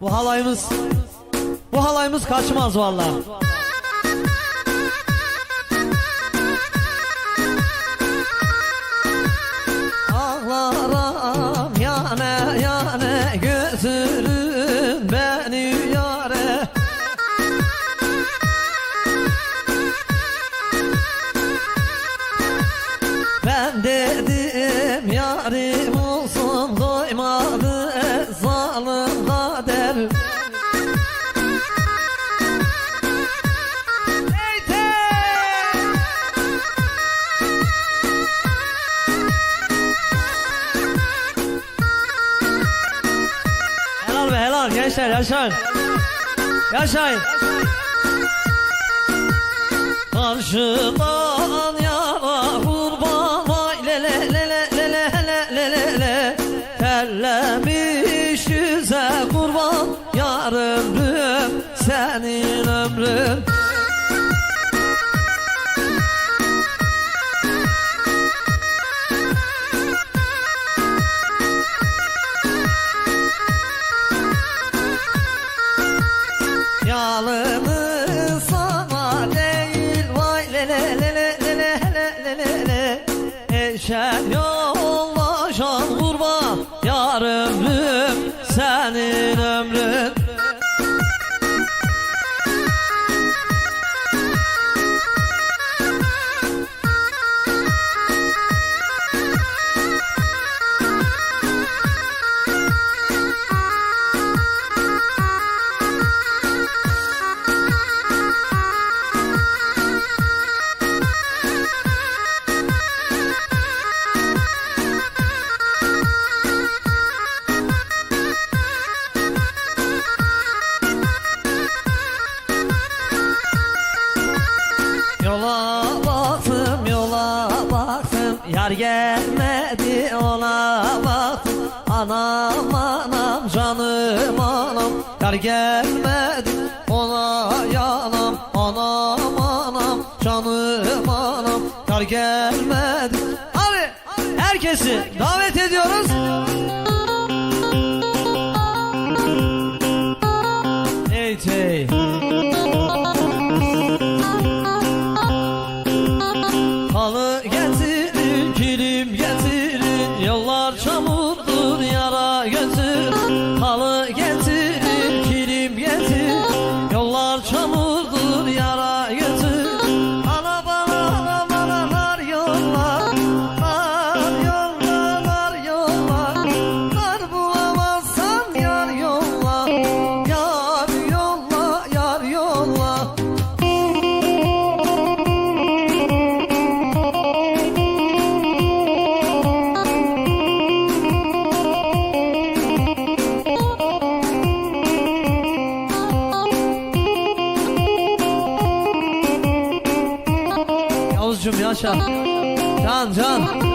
Bu halayımız bu halayımız kaçmaz vallahi. 要啥呀啥呀干什么 gelmedi. Abi herkesi davet ediyoruz. 唱唱唱。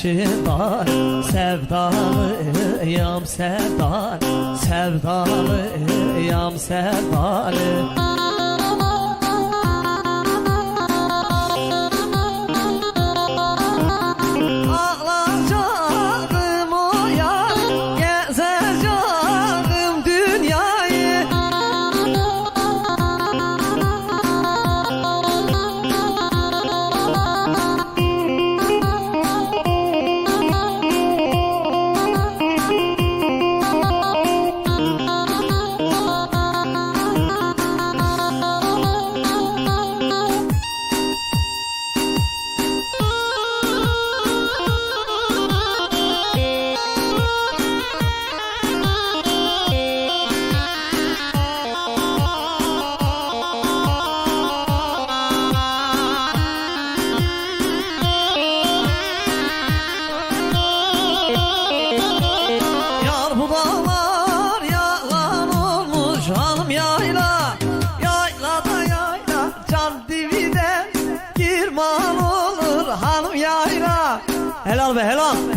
Sevdar, sevdalıyam sevdar Sevdalıyam sevdalı. 白了。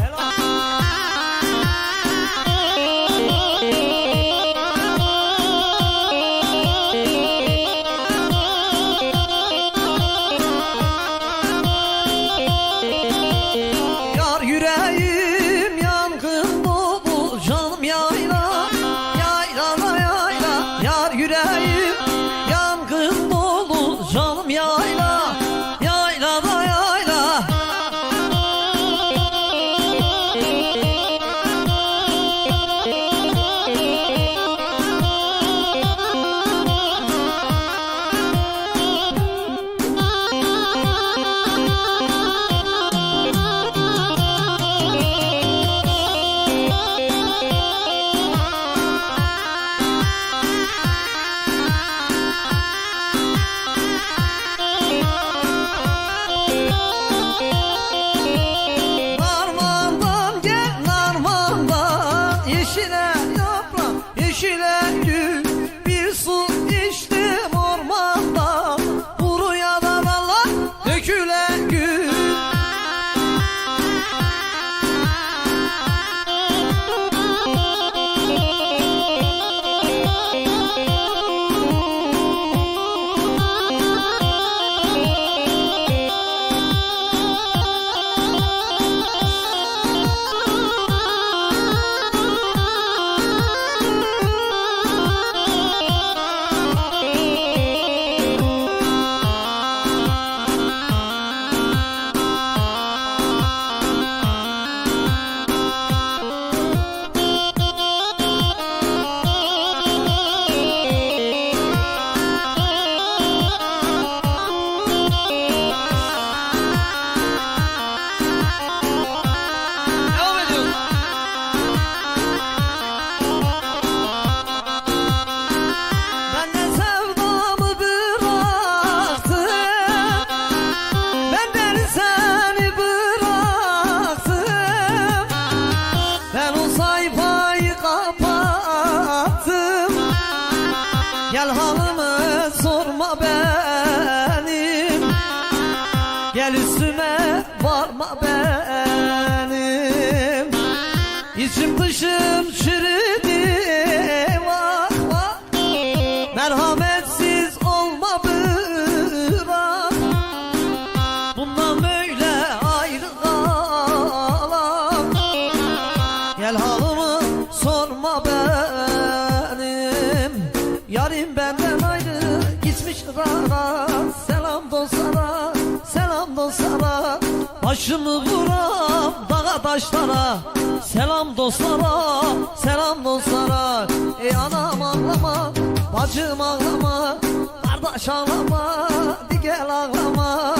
mısrana Selam dostlara Selam dostlara. Başımı vuram dağa taşlara. Selam dostlara Selam dostlara. Ey anam ağlama Bacım ağlama. Kardeş ağlama Digel ağlama.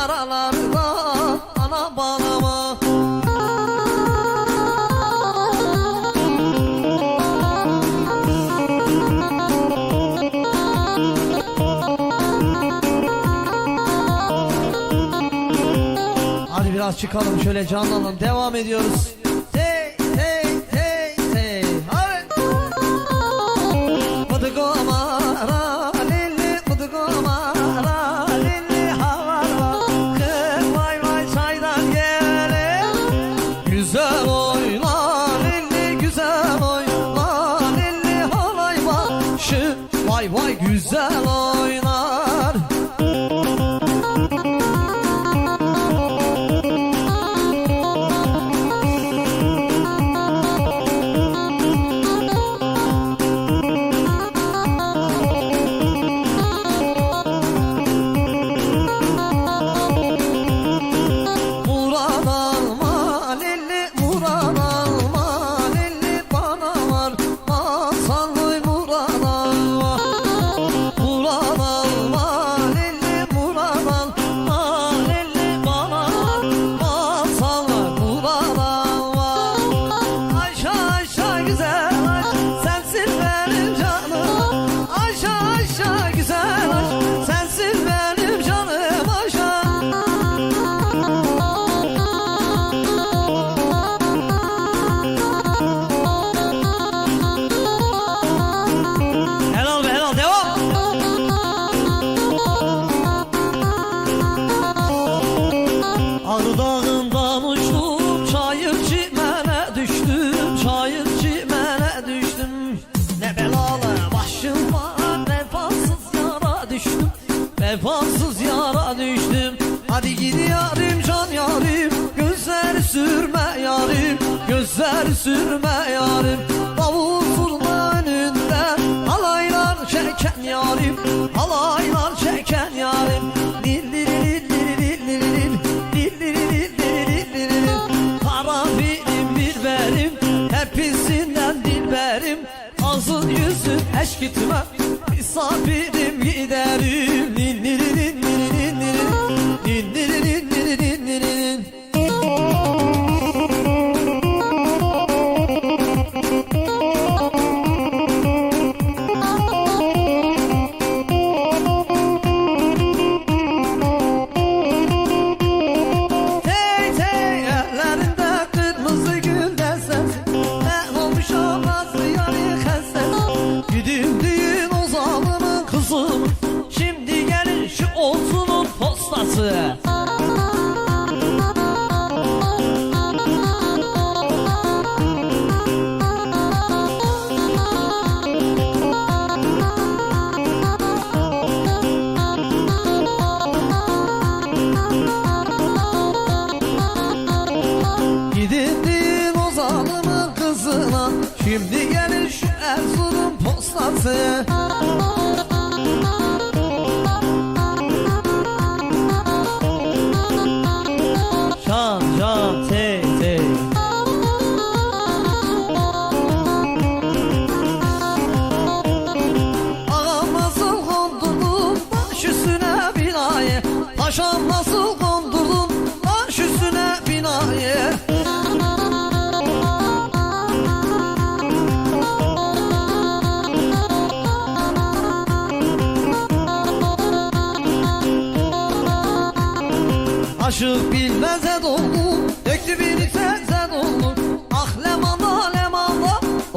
aralarına ana balama Hadi biraz çıkalım şöyle canlanalım devam ediyoruz. Ağrı dağından uçtum Çayır çimene düştüm Çayır çimene düştüm. Ne belalı başım var Vefasız yara düştüm Vefasız yara düştüm. Hadi gidiyorum can yarim Gözler sürme yarim Gözler sürme yarim. Davul zurna önünde Halaylar çeken yarim Halaylar çeken yarim Ağzın yüzün eşk gitmem Misafirim giderim Şimdi gelin şu Erzurum postası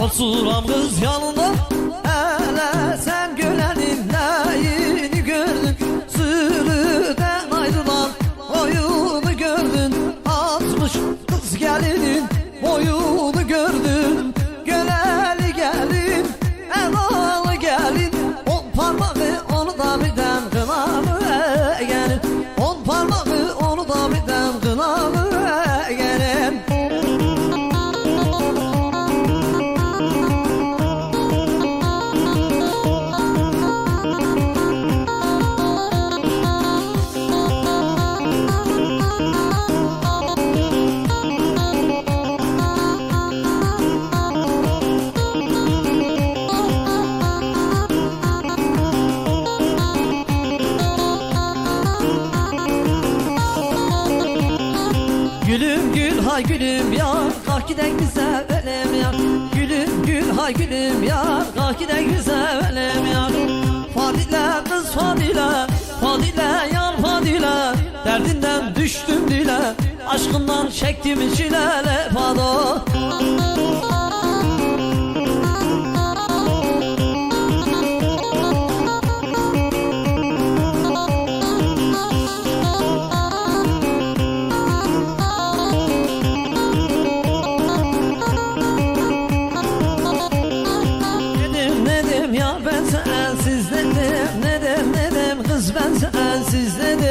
Oturam kız yanında hay gülüm ya Kalk gidek bize ölüm ya Gülüm gül hay gülüm ya Kalk gidek bize ölüm ya Fadile kız Fadile Fadile yar Fadile. Derdinden düştüm dile Aşkından çektim çilele Fado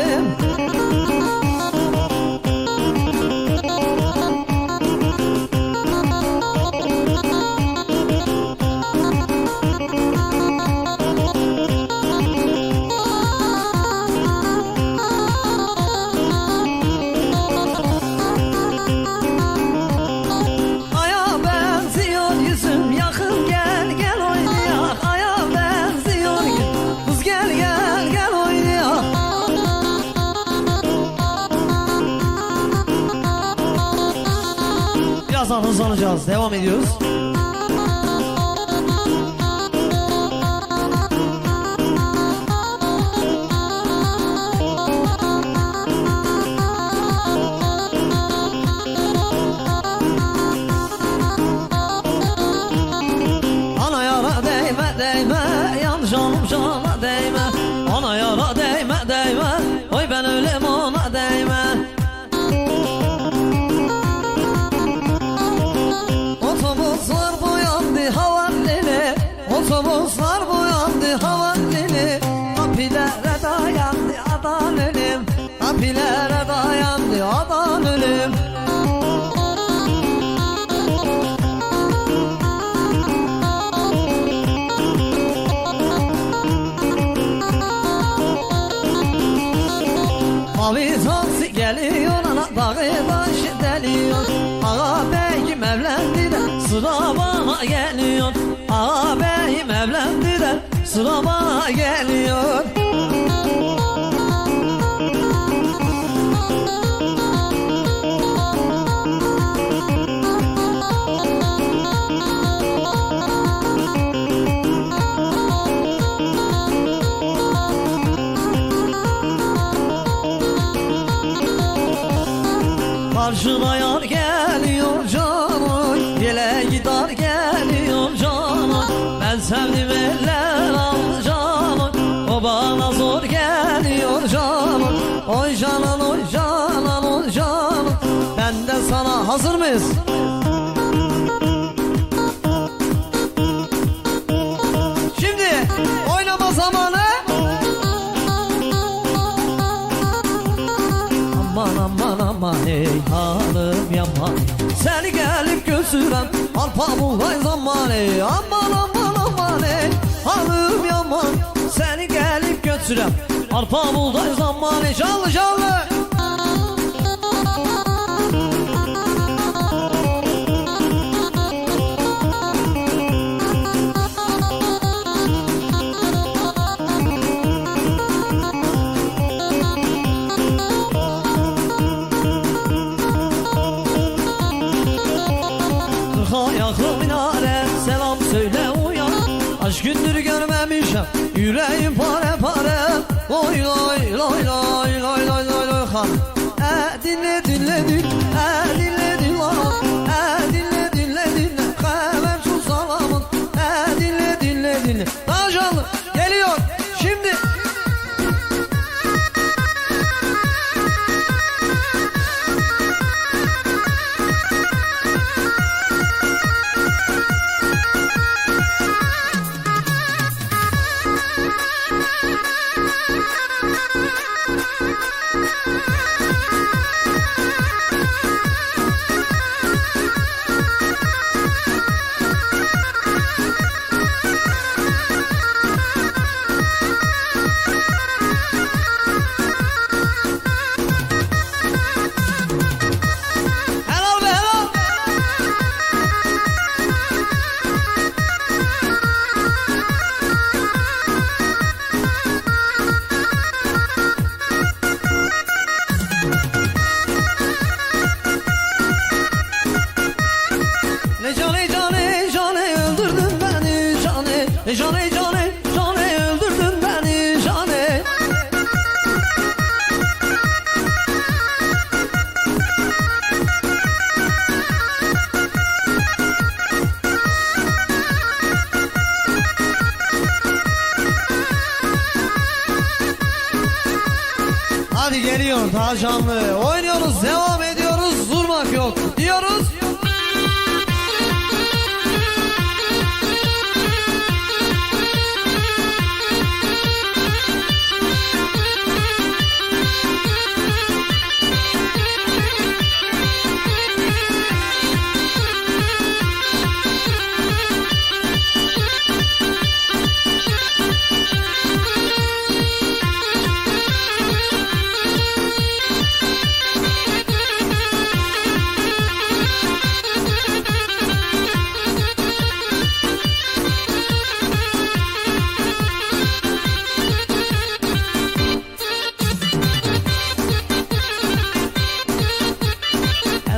Yeah. Hızlanacağız devam ediyoruz beyim evlendi de sıra bana geliyor. Ağa beyim evlendi de sıra bana geliyor hazır mıyız? Şimdi oynama zamanı. Aman aman aman ey hanım yaman. Seni gelip götüren arpa buğday zaman ey Aman aman aman ey hanım yaman. Seni gelip götüren arpa buğday zaman ey Canlı canlı Aşk gündür görmemişim yüreğim pare pare. Oy loy loy loy loy loy loy han E dinle dinle dinle E dinle dinle Hadi geliyor daha canlı. Oynuyoruz devam ediyoruz. Durmak yok diyoruz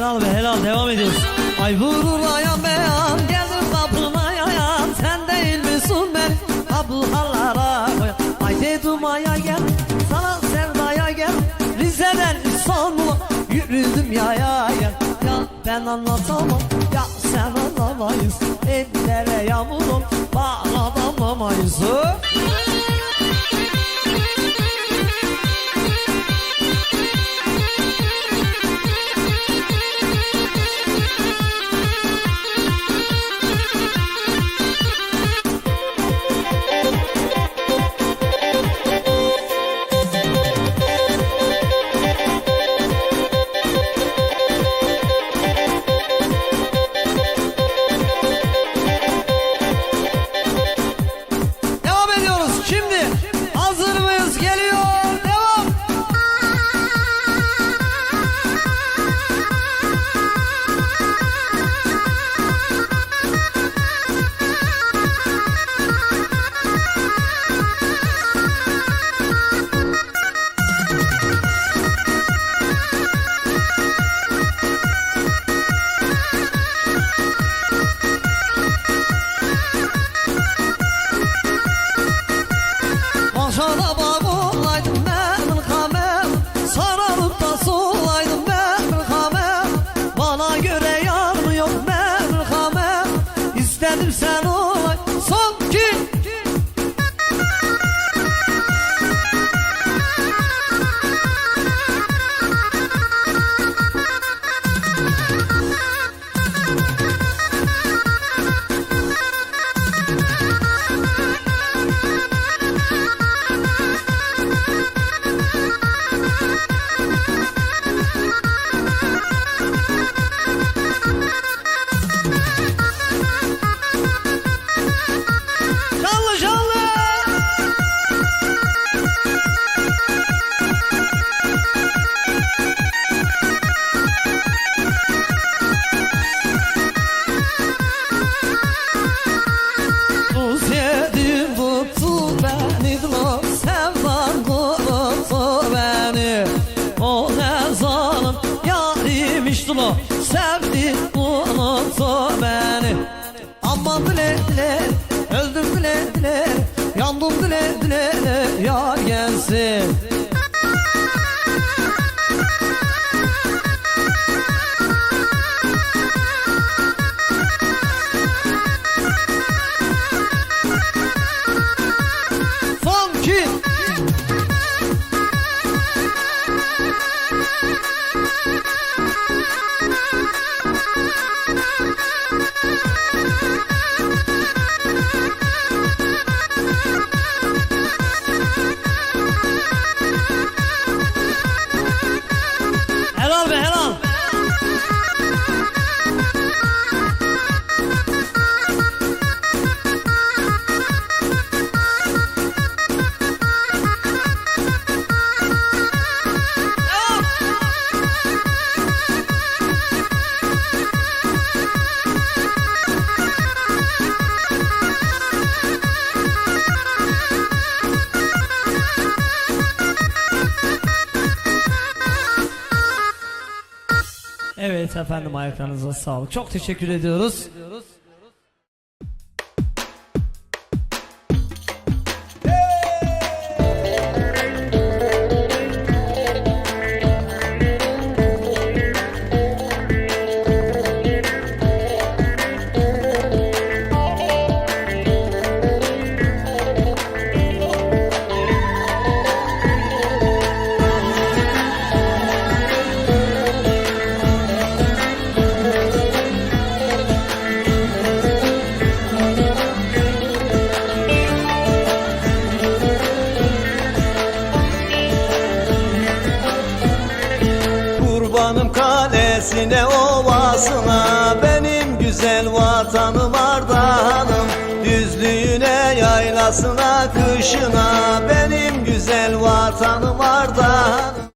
Helal be helal devam ediyoruz. Ay vurulayan beyan geldim kapına yayan sen değil misin ben? Ablalara koyan. Ay dedim aya gel sana sevdaya gel. Rize'den İstanbul'a yürüdüm yaya gel. Ya ben anlatamam ya sen anlamayız. Ellere yamurum bağladım anlamayız sevsen unuttu beni. Aman dile dile Öldüm dile dile. Yandım dile dile. Yar gelsin Efendim ayaklarınıza sağlık. Çok teşekkür ediyoruz. başına benim güzel vatanım Ardahan